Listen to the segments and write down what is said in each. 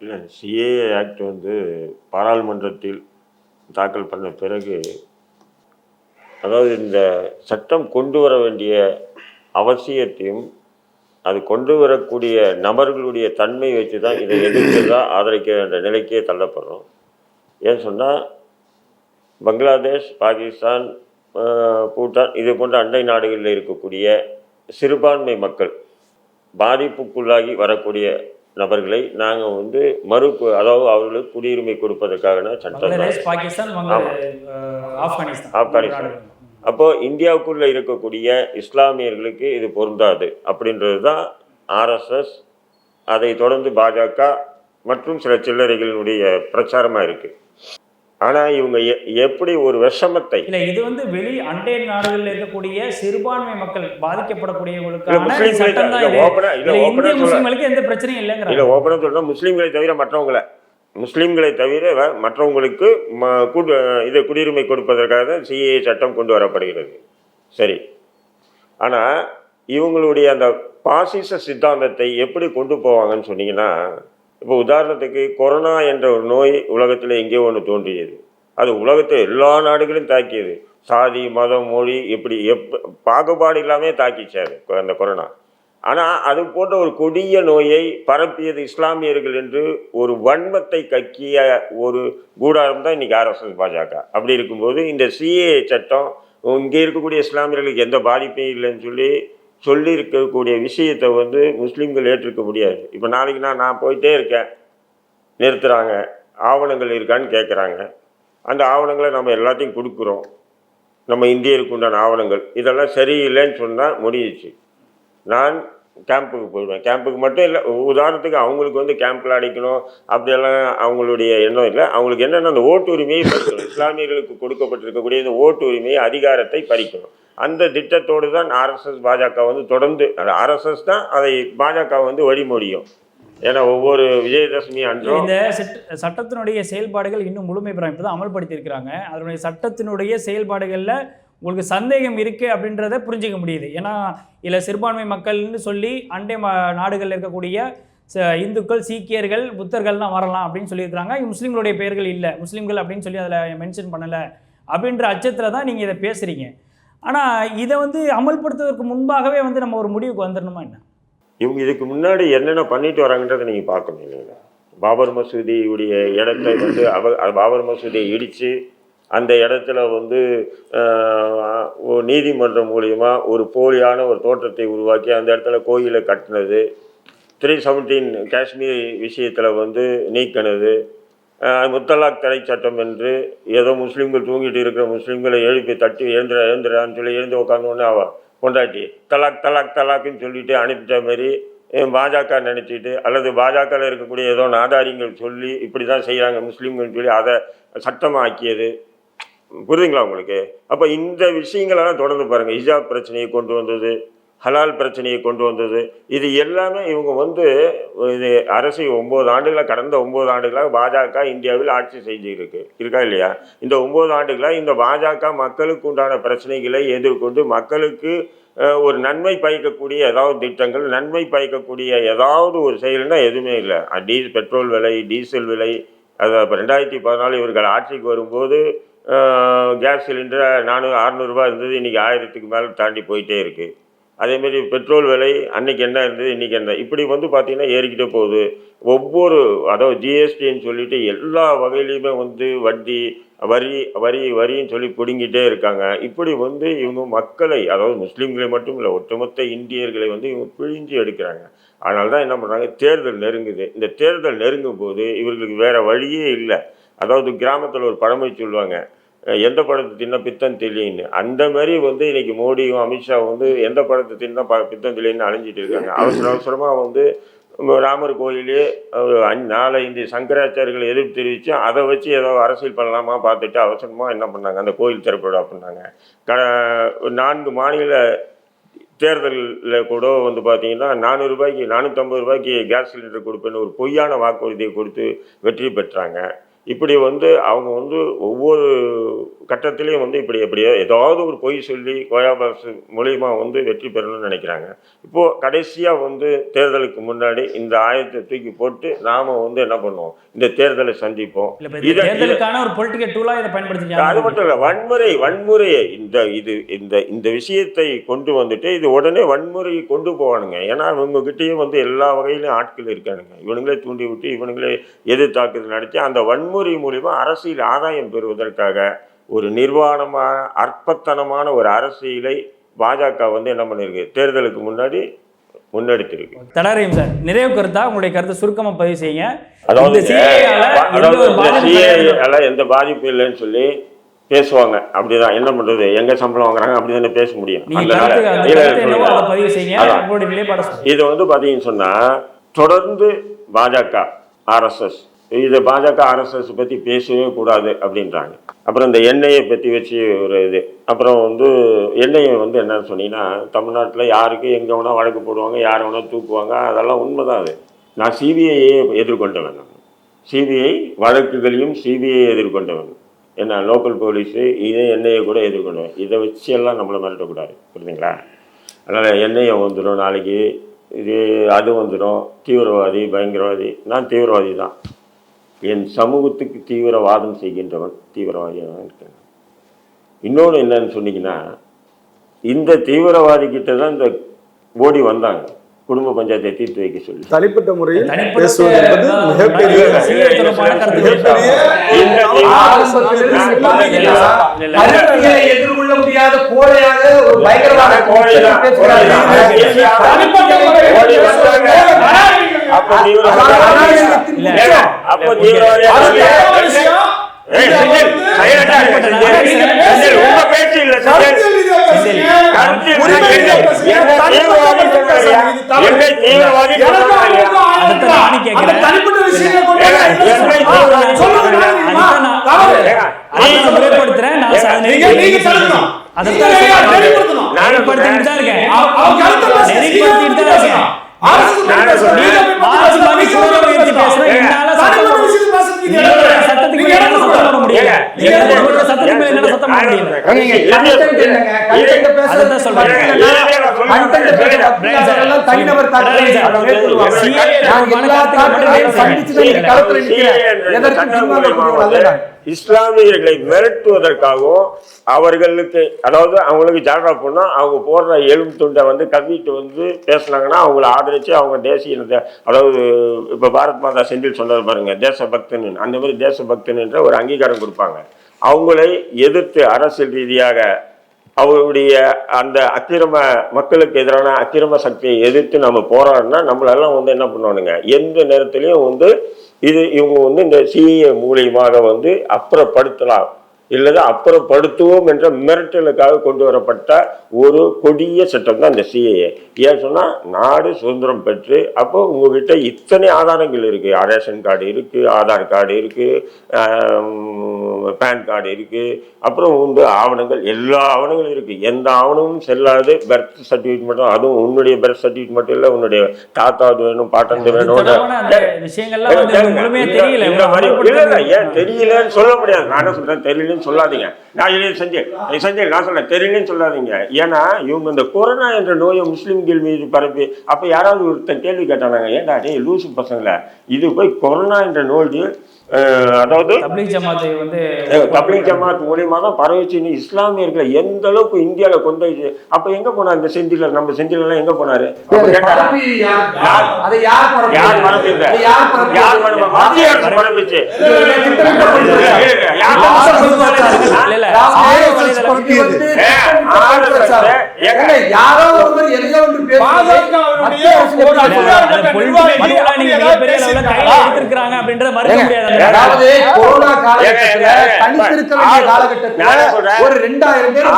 இல்லை CA act வந்து பாராளுமன்றத்தில் தாக்கல் பண்ண பிறகு அதாவது இந்த சட்டம் கொண்டு வர வேண்டிய அவசியத்தையும் அது கொண்டு வரக்கூடிய நபர்களுடைய தன்மை வச்சு தான் இதை எதிர்க்கிறதா ஆதரிக்க வேண்டிய நிலைக்கே தள்ளப்படுறோம். ஏன்னு சொன்னால் பங்களாதேஷ் பாகிஸ்தான் பூட்டான் இது போன்ற அண்டை நாடுகளில் இருக்கக்கூடிய சிறுபான்மை மக்கள் பாதிப்புக்குள்ளாகி வரக்கூடிய நபர்களை நாங்கள் வந்து மறு அதாவது அவர்களுக்கு குடியுரிமை கொடுப்பதற்கான சட்டம் ஆப்கானிஸ்தான். ஆப்கானிஸ்தான். அப்போ இந்தியாவுக்குள்ள இருக்கக்கூடிய இஸ்லாமியர்களுக்கு இது பொருந்தாது அப்படின்றது தான் ஆர்எஸ்எஸ் அதை தொடர்ந்து பாஜக மற்றும் சில சில்லறைகளினுடைய பிரச்சாரமாக இருக்கு. ஆனால் இவங்க எப்படி ஒரு விஷமத்தை இல்ல இது வந்து வெளி அண்டை நாடுகளில் இருக்கக்கூடிய சிறுபான்மை மக்கள் இல்ல, இல்ல, இல்ல, முஸ்லிம்களுக்கு எந்த பிரச்சனையும் இல்லை இல்லைங்கிறாங்க ஓப்பனாக சொல்லணும் முஸ்லீம்களை தவிர மற்றவங்களை முஸ்லீம்களை தவிர மற்றவங்களுக்கு ம குடு இது குடியுரிமை கொடுப்பதற்காக தான் சிஏ சட்டம் கொண்டு வரப்படுகிறது. சரி. ஆனால் இவங்களுடைய அந்த பாசிச சித்தாந்தத்தை எப்படி கொண்டு போவாங்கன்னு சொன்னீங்கன்னா இப்போ உதாரணத்துக்கு கொரோனா என்ற ஒரு நோய் உலகத்தில் எங்கேயோ ஒன்று தோன்றியது. அது உலகத்தை எல்லா நாடுகளையும் தாக்கியது. சாதி மதம் மொழி இப்படி எப் பாகுபாடு இல்லாமல் தாக்கிச்சார் அந்த கொரோனா. ஆனால் அது போன்ற ஒரு கொடிய நோயை பரப்பியது இஸ்லாமியர்கள் என்று ஒரு வன்மத்தை கக்கிய ஒரு கூடாரம் தான் இன்றைக்கி ஆர்எஸ்எஸ் பாஜக. அப்படி இருக்கும்போது இந்த சிஏ சட்டம் இங்கே இருக்கக்கூடிய இஸ்லாமியர்களுக்கு எந்த பாதிப்பும் இல்லைன்னு சொல்லி சொல்லியிருக்கக்கூடிய விஷயத்தை வந்து முஸ்லீம்கள் ஏற்றுக்க முடியாது. இப்போ நாளைக்கு நான் நான் போயிட்டே இருக்கேன். நிறுத்துகிறாங்க ஆவணங்கள் இருக்கான்னு கேட்குறாங்க அந்த ஆவணங்களை நம்ம எல்லாத்தையும் கொடுக்குறோம். நம்ம இந்தியருக்கு உண்டான ஆவணங்கள். இதெல்லாம் சரியில்லைன்னு சொன்னால் முடிஞ்சிச்சு. நான் கேம்புக்கு போயிடுவேன். கேம்புக்கு மட்டும் இல்லை உதாரணத்துக்கு அவங்களுக்கு வந்து கேம்பில் அடிக்கணும். அப்படியெல்லாம் அவங்களுடைய எண்ணம் இல்லை. அவங்களுக்கு என்னென்ன அந்த ஓட்டு உரிமையை பறிக்கணும். இஸ்லாமியர்களுக்கு கொடுக்கப்பட்டிருக்கக்கூடிய இந்த ஓட்டு உரிமையை அதிகாரத்தை பறிக்கணும். அந்த திட்டத்தோடு தான் ஆர்எஸ்எஸ் பாஜக வந்து தொடர்ந்து ஆர்எஸ்எஸ் தான் அதை பாஜக வந்து வழிமொழியும். ஏன்னா ஒவ்வொரு விஜயதசமி அன்றும் இந்த சட்ட- சட்டத்தினுடைய செயல்பாடுகள் இன்னும் முழுமை பெறாம இப்போ தான் அமல்படுத்தியிருக்கிறாங்க. அதனுடைய சட்டத்தினுடைய செயல்பாடுகளில் உங்களுக்கு சந்தேகம் இருக்குது அப்படின்றத புரிஞ்சிக்க முடியுது. ஏன்னா இதில் சிறுபான்மை மக்கள்னு சொல்லி அண்டை மா நாடுகளில் இருக்கக்கூடிய ச- இந்துக்கள் சீக்கியர்கள் புத்தர்கள்லாம் வரலாம் அப்படின்னு சொல்லியிருக்கிறாங்க. முஸ்லீம்களுடைய பெயர்கள் இல்லை. முஸ்லீம்கள் அப்படின்னு சொல்லி அதில் மென்ஷன் பண்ணலை. அப்படின்ற அச்சத்தில் தான் நீங்கள் இதை பேசுகிறீங்க ஆனால் இதை வந்து அமல்படுத்துவதற்கு முன்பாகவே வந்து நம்ம ஒரு முடிவுக்கு வந்துடணுமா என்ன? இவங்க இதுக்கு முன்னாடி என்னென்ன பண்ணிட்டு வராங்கன்றதை நீங்கள் பார்க்கணும் இல்லைங்களா? பாபர் மசூதியுடைய இடத்தை வந்து அவ பாபர் மசூதியை இடித்து அந்த இடத்துல வந்து நீதிமன்றம் மூலயமா ஒரு போலியான ஒரு தோற்றத்தை உருவாக்கி அந்த இடத்துல கோயிலை கட்டினது த்ரீ செவன்டீன் காஷ்மீர் விஷயத்தில் வந்து நீக்கினது முத்தலாக் தடை சட்டம் என்று ஏதோ முஸ்லீம்கள் தூங்கிட்டு இருக்கிற முஸ்லீம்களை எழுப்பி தட்டி எழுந்துற எழுந்துறான்னு சொல்லி எழுந்து உட்காந்தோடனே அவ கொண்டாட்டி தலாக் தலாக் தலாக்குன்னு சொல்லிட்டு அனுப்பிட்ட மாதிரி பாஜக நினச்சிட்டு அல்லது பாஜகவில் இருக்கக்கூடிய ஏதோ நாதாரிங்கள் சொல்லி இப்படி தான் செய்கிறாங்க முஸ்லீம்கள்னு சொல்லி அதை சட்டமாக்கியது. புரியுதுங்களா உங்களுக்கு? அப்போ இந்த விஷயங்களெல்லாம் தொடர்ந்து பாருங்கள் ஹிஜாப் பிரச்சனையை கொண்டு வந்தது. ஹலால் பிரச்சனையை கொண்டு வந்தது. இது எல்லாமே இவங்க வந்து இது அரசு ஒம்பது ஆண்டுகளாக கடந்த ஒம்பது ஆண்டுகளாக பாஜக இந்தியாவில் ஆட்சி செஞ்சுருக்கு. இருக்கா இல்லையா? இந்த ஒம்பது ஆண்டுகளாக இந்த பாஜக மக்களுக்கு உண்டான பிரச்சனைகளை எதிர்கொண்டு மக்களுக்கு ஒரு நன்மை பயக்கக்கூடிய ஏதாவது திட்டங்கள் நன்மை பயக்கக்கூடிய ஏதாவது ஒரு செயல்னா எதுவுமே இல்லை. டீ பெட்ரோல் விலை டீசல் விலை அது அப்போ ரெண்டாயிரத்தி பதினாலு இவர்கள் ஆட்சிக்கு வரும்போது கேஸ் சிலிண்டர் நானூறு அறநூறுபா இருந்தது இன்றைக்கி ஆயிரத்துக்கு மேலே தாண்டி போயிட்டே இருக்குது அதேமாரி பெட்ரோல் விலை அன்னைக்கு என்ன இருந்தது இன்றைக்கி என்ன? இப்படி வந்து பார்த்திங்கன்னா ஏறிக்கிட்டே போகுது. ஒவ்வொரு அதாவது ஜிஎஸ்டின்னு சொல்லிட்டு எல்லா வகையிலையுமே வந்து வட்டி வரி வரி வரின்னு சொல்லி பிடுங்கிட்டே இருக்காங்க. இப்படி வந்து இவங்க மக்களை அதாவது முஸ்லீம்களை மட்டும் இல்லை ஒட்டுமொத்த இந்தியர்களை வந்து இவங்க பிழிஞ்சு எடுக்கிறாங்க. அதனால தான் என்ன பண்ணுறாங்க தேர்தல் நெருங்குது. இந்த தேர்தல் நெருங்கும் போது இவர்களுக்கு வேறு வழியே இல்லை. அதாவது கிராமத்தில் ஒரு பழமொழி சொல்லுவாங்க எந்த படத்தை தின்னா பித்தம் தெளின்னு அந்த மாதிரி வந்து இன்னைக்கு மோடியும் அமித்ஷா வந்து எந்த படத்தை தின்னா ப பித்தம் தெளின்னு அலைஞ்சிட்டு இருக்காங்க. அவசர அவசரமாக வந்து ராமர் கோயிலே நாளை அஞ்சு நாலு எதிர்ப்பு தெரிவித்து அதை வச்சு ஏதோ அரசியல் பண்ணலாமா பார்த்துட்டு அவசரமாக என்ன பண்ணாங்க? அந்த கோயில் திறப்பு பண்ணாங்க க நான்கு மாநில தேர்தலில் கூட வந்து பார்த்தீங்கன்னா நானூறு ரூபாய்க்கு நானூற்றம்பது ரூபாய்க்கு கேஸ் சிலிண்டர் கொடுப்பேன்னு ஒரு பொய்யான வாக்குறுதியை கொடுத்து வெற்றி பெற்றாங்க. இப்படி வந்து அவங்க வந்து ஒவ்வொரு கட்டத்திலையும் வந்து இப்படி எப்படியோ ஏதாவது ஒரு பொய் சொல்லி கோயாபாசு மூலியமா வந்து வெற்றி பெறணும்னு நினைக்கிறாங்க. இப்போது கடைசியாக வந்து தேர்தலுக்கு முன்னாடி இந்த ஆயத்தை தூக்கி போட்டு நாம் வந்து என்ன பண்ணுவோம்? இந்த தேர்தலை சந்திப்போம். அது மட்டும் இல்லை வன்முறை வன்முறையை இந்த இது இந்த இந்த விஷயத்தை கொண்டு வந்துட்டு இது உடனே வன்முறையை கொண்டு போவானுங்க. ஏன்னா இவங்ககிட்டயும் வந்து எல்லா வகையிலும் ஆட்கள் இருக்கானுங்க. இவனுங்களே தூண்டி விட்டு இவனுங்களே எதிர்த்தாக்குதல் நடத்தி அந்த வன்முறை மூலிமா அரசியல் ஆதாயம் பெறுவதற்காக ஒரு நிர்வாணமான அற்பத்தனமான ஒரு அரசியலை பாஜக வந்து என்ன பண்ணிருக்கு? தேர்தலுக்கு முன்னாடி முன்னெடுத்திருக்கு. தடாரியம் சார் நிறைவு கருத்தா? உங்களுடைய கருத்தை சுருக்கமா பதிவு செய்யுங்க. அதாவது இந்த CAA ல எந்த பாதிப்பும் இல்லைன்னு சொல்லி பேசுவாங்க. அப்படிதான். என்ன பண்றது? எங்க சம்பளம் வாங்குறாங்க? அப்படிதானே பேச முடியும். இது வந்து பாத்தீங்கன்னு சொன்னா தொடர்ந்து பாஜக ஆர்எஸ்எஸ் இதை பாஜக ஆர்எஸ்எஸ் பற்றி பேசவே கூடாது அப்படின்றாங்க. அப்புறம் இந்த எண்ணெயை பற்றி வச்சு ஒரு இது. அப்புறம் வந்து எண்ணெயை வந்து என்னன்னு சொன்னீங்கன்னா தமிழ்நாட்டில் யாருக்கு எங்கே வேணால் வழக்கு போடுவாங்க யாரை வேணால் தூக்குவாங்க அதெல்லாம் உண்மைதான் அது. நான் சிபிஐயை எதிர்கொண்டவன் நான். சிபிஐ வழக்குகளையும் சிபிஐ எதிர்கொண்டவன். என்ன லோக்கல் போலீஸு இதே எண்ணெயை கூட எதிர்கொண்டவன். இதை வச்சு எல்லாம் நம்மளை மிரட்டக்கூடாது. புரியுதுங்களா? அதனால் எண்ணெயை வந்துடும் நாளைக்கு. இது அது வந்துடும். தீவிரவாதி பயங்கரவாதி. நான் தீவிரவாதி தான். என் சமூகத்துக்கு தீவிரவாதம் செய்கின்றவன் தீவிரவாதியாக தான் இருக்கேன் இன்னொன்று என்னன்னு சொன்னீங்கன்னா இந்த தீவிரவாதி கிட்ட தான் இந்த ஓடி வந்தாங்க. குடும்ப பஞ்சாயத்தை தீர்த்து வைக்க சொல்லி. தனிப்பட்ட முறையில் எதிர்கொள்ள முடியாத கோழையாக ஒரு பயங்கரவாத தனிப்பட்ட. அப்போ தீவிரவாதி இல்ல. ஏங்க, அப்போ தீவிரவாதி ஏய், செந்தில், silent ஆ இருங்க, செந்தில். செந்தில், உங்க பேச்சு இல்ல. அதை நான் முறைப்படுத்துறேன். நான். நெறிப்படுத்திட்டு தான் இருக்கேன். அவங்க தனிநபர் தாக்குதலை. இஸ்லாமியர்களை மிரட்டுவதற்காகவும் அவர்களுக்கு அதாவது அவங்களுக்கு ஜால்ரா பண்ணா அவங்க போடுற எலும்பு துண்டை வந்து கவிட்டு வந்து பேசுனாங்கன்னா அவங்கள ஆதரிச்சு அவங்க தேசிய அதாவது இப்போ பாரத் மாதா செந்தில் சொன்னது பாருங்க தேசபக்தன் அந்த மாதிரி தேசபக்தன்ன்ற ஒரு அங்கீகாரம் கொடுப்பாங்க. அவங்களை எதிர்த்து அரசியல் ரீதியாக அவருடைய அந்த அக்கிரம மக்களுக்கு எதிரான அக்கிரம சக்தியை எதிர்த்து நம்ம போராடினா நம்மளெல்லாம் வந்து என்ன பண்ணுவானுங்க? எந்த நேரத்திலையும் வந்து இது இவங்க வந்து இந்த சிஏ மூலியமாக வந்து அப்புறப்படுத்தலாம். இல்லது அப்புறப்படுத்துவோம் என்ற மிரட்டலுக்காக கொண்டு வரப்பட்ட ஒரு கொடிய சட்டம் தான் இந்த சிஏஏ ஏன் சொன்னால் நாடு சுதந்திரம் பெற்று அப்போ உங்ககிட்ட இத்தனை ஆதாரங்கள் இருக்குது ரேஷன் கார்டு இருக்குது ஆதார் கார்டு இருக்குது பேன் கார்டு இருக்குது அப்புறம் வந்து ஆவணங்கள். எல்லா ஆவணங்களும் இருக்குது எந்த ஆவணமும் செல்லாது. பர்த் சர்டிஃபிகேட் மட்டும் அதுவும் உன்னுடைய பர்த் சர்டிஃபிகேட் மட்டும் இல்லை உன்னுடைய தாத்தாது வேணும் இது வேணும் இந்த- தெரியல. மாதிரி இல்ல, ஏன் தெரியலன்னு சொல்ல முடியாது. நான் என்ன சொல்றேன்? தெரியலன்னு சொல்லாதீங்க. நான் இதை செஞ்சேன். இது செஞ்சேன். நான் சொல்ல தெரியலன்னு சொல்லாதீங்க. ஏன்னா இவங்க இந்த கொரோனா என்ற நோயை முஸ்லீம்கள் மீது பரப்பி அப்ப யாராவது ஒருத்தன் கேள்வி கேட்டானாங்க ஏன்டா டே லூசு பசங்களை இது போய் கொரோனா என்ற நோய் அதாவது தப்லீக் ஜமாத்தை வந்து தப்லீக் ஜமாத் மூலியமா தான் பரவிச்சுன்னு இஸ்லாமியர்களை எந்த அளவுக்கு இந்தியால கொண்டு போயிடுச்சு அப்ப எங்க போனார் இந்த செந்தில நம்ம செந்தில எல்லாம் எங்க போனாரு? பரப்பி யார்? மத்திய அரசு ஒருவர் அந்த. ஒரு ரெண்டாயிரம் பேர்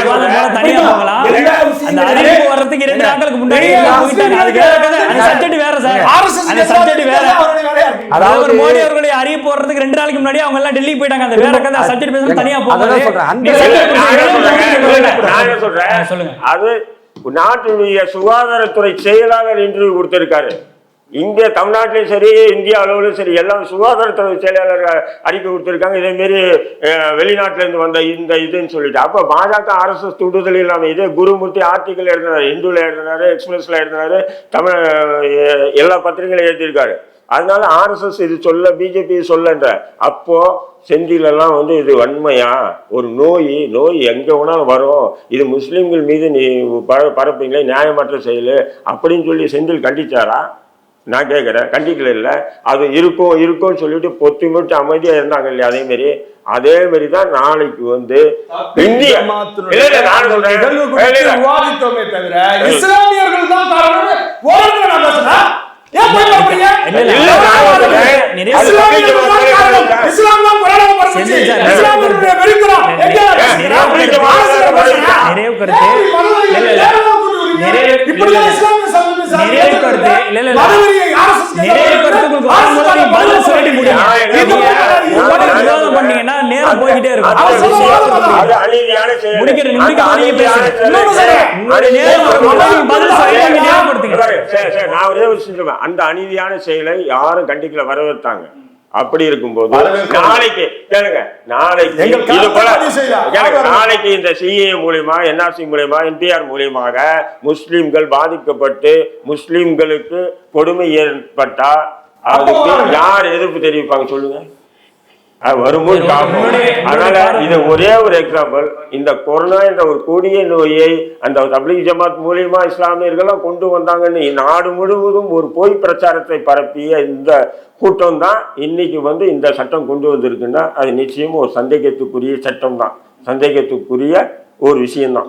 விவாதம் தனியா போகலாம். அந்த அறிவிப்பு வர்றதுக்கு இரண்டு நாட்களுக்கு முன்னாடி அது வேற கதை அந்த சப்ஜெக்ட் வேற சார் அந்த சப்ஜெக்ட் வேற. அதாவது மோடி அவர்களுடைய அறிவிப்பு வர்றதுக்கு ரெண்டு நாளைக்கு முன்னாடி அவங்க எல்லாம் டெல்லி போயிட்டாங்க. அந்த வேற கதை சப்ஜெக்ட் பேச தனியா அதான் சொல்றேன். சொல்லுங்க. அது நாட்டினுடைய சுகாதாரத்துறை செயலாளர் இன்டர்வியூ கொடுத்திருக்காரு. இங்கே தமிழ்நாட்டிலும் சரி இந்தியா அளவிலும் சரி எல்லாம் சுகாதாரத்துறை செயலாளர்கள் அறிக்கை கொடுத்துருக்காங்க. இதேமாரி வெளிநாட்டிலேருந்து வந்த இந்த இதுன்னு சொல்லிட்டு. அப்போ பாஜக அரசு துடுதல் இல்லாமல் இதே குருமூர்த்தி ஆர்டிக்கல் எழுதினார் இந்துவில் எழுதினாரு எக்ஸ்பிரஸ்ல எழுதினாரு தமிழ் எல்லா பத்திரிகைகளும் எழுதியிருக்காரு. அதனால ஆர்எஸ்எஸ் இது சொல்ல பிஜேபி சொல்லன்ற. அப்போ செந்திலெல்லாம் வந்து இது வன்மையா? ஒரு நோய் நோய் எங்கே வேணாலும் வரும். இது முஸ்லீம்கள் மீது நீ பர பரப்புங்களே நியாயமற்ற செயல் அப்படின்னு சொல்லி செந்தில் கண்டிச்சாரா? நான் கேட்குறேன் கண்டிக்கல இல்லை. அது இருக்கும் இருக்கும்னு சொல்லிட்டு பொத்தி மட்டும் அமைதியாக இருந்தாங்க இல்லையா? அதே மாதிரி அதே மாதிரி தான் நாளைக்கு வந்து இந்திய. விவாதித்தோமே தவிர இஸ்லாமியர்கள் தான். நிறைய? கருத்து-? நிறைய பண்ணீங்கன்னா நேரம் போய்கிட்டே இருக்கும். முடிக்கிற நேரம். அந்த அநீதியான செயலை யாரும் கண்டிக்கல வரவேற்றாங்க. அப்படி இருக்கும்போது. நாளைக்கு கேளுங்க நாளைக்கு இது போல. நாளைக்கு இந்த சிஏ மூலியமா என்ஆர்சி மூலியமா என்பிஆர் மூலியமாக முஸ்லிம்கள் பாதிக்கப்பட்டு முஸ்லிம்களுக்கு கொடுமை ஏற்பட்டா அதுக்கு யார் எதிர்ப்பு தெரிவிப்பாங்க சொல்லுங்க வரும்போது அதனால இது ஒரே ஒரு எக்ஸாம்பிள் இந்த கொரோனா என்ற ஒரு கொடிய நோயை அந்த தப்லீக் ஜமாத் மூலியமா இஸ்லாமியர்கள்லாம் கொண்டு வந்தாங்கன்னு நாடு முழுவதும் ஒரு பொய் பிரச்சாரத்தை பரப்பிய இந்த கூட்டம் தான் இன்னைக்கு வந்து இந்த சட்டம் கொண்டு வந்திருக்குன்னா அது நிச்சயம் ஒரு சந்தேகத்துக்குரிய சட்டம் தான் சந்தேகத்துக்குரிய ஒரு விஷயம்தான்.